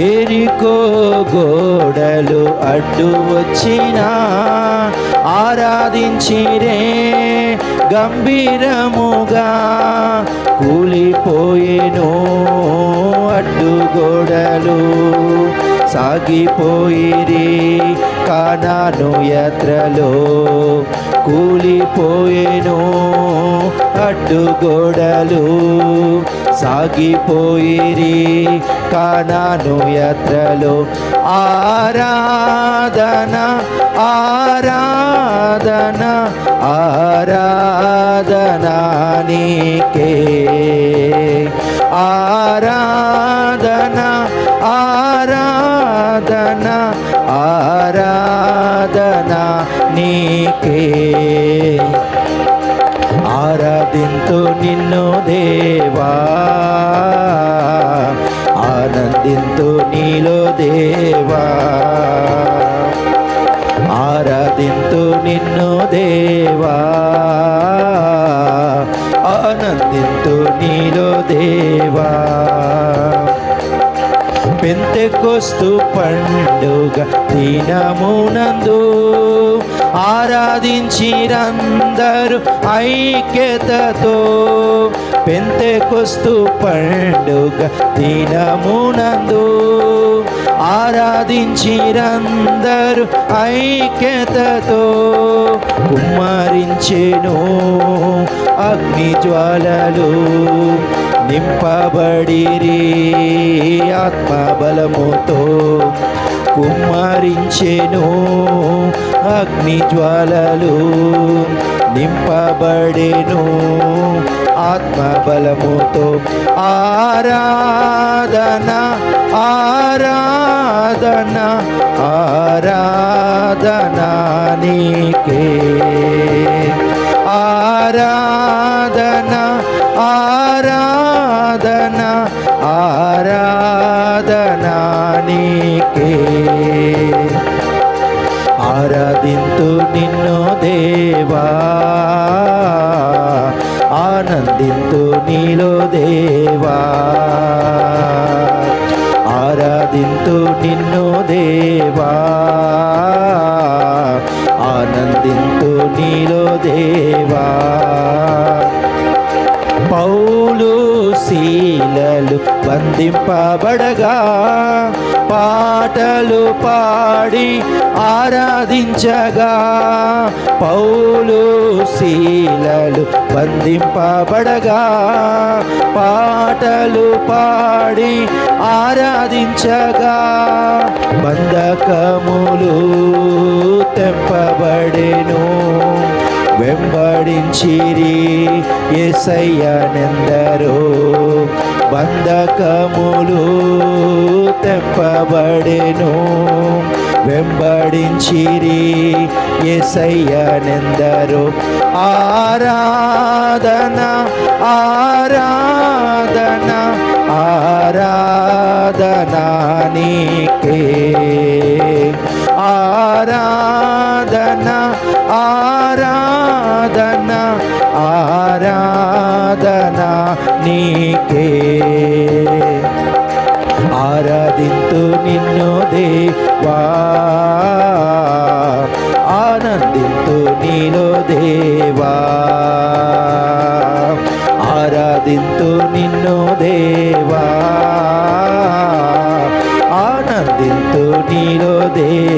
ఏరికో గోడలు అడ్డు వచ్చినా ఆరాధించిరే గంభీరముగా కూలిపోయేను అడ్డు గోడలు. సాగిపోయిరి కానాను యాత్రలో కూలిపోయేను అడ్డుగోడలు సాగిపోయిరి కానాను యాత్రలో. ఆరాధన ఆరాధన ఆరాధన నీకే. ఆరాధన ఆరాధింతు నిన్ను దేవా. ఆనందింతు నీలో దేవా. ఆరాధింతు నిన్ను దేవా. ఆనందింతు పెంతెకొస్తు పండుగ దినమునందు ఆరాధించిరందరు ఐక్యతతో పెంతెకొస్తు పండుగ దినమునందు ఆరాధించిరందరు ఐక్యతతో కుమ్మరించెను అగ్ని జ్వాలలు నింపబడిరి. ఆత్మబలముతో కుమ్మరించెను. అగ్నిజ్వాలలు నింపబడెను. ఆత్మబలముతో ఆరాధన ఆరాధన ఆరాధన నీకే. ఆరాధన ఆరా నీకే. ఆరాధింతు నిన్ను దేవా. ఆనందింతు నీలో దేవా. ఆరాధింతు నిన్ను దేవా. ఆనందింతు నీలో దేవా. బంధింపబడగా పాటలు పాడి ఆరాధించగా పౌలు శీలలు బంధింపబడగా పాటలు పాడి ఆరాధించగా బంధకములు తెంపబడెను. వెంబడించిరి ఎసయ్యనెందరో బంధకములు తెంపబడెను వెంబడించిరి ఎసయ్యనెందరో ఆరాధన ఆరాధన ఆరాధన నీకే. నీకే. ఆరాధింతు నిన్ను దేవా. ఆనందింతు నీలో దేవా. ఆరాధింతు నిన్ను దేవా. ఆనందింతు నీలో దేవా.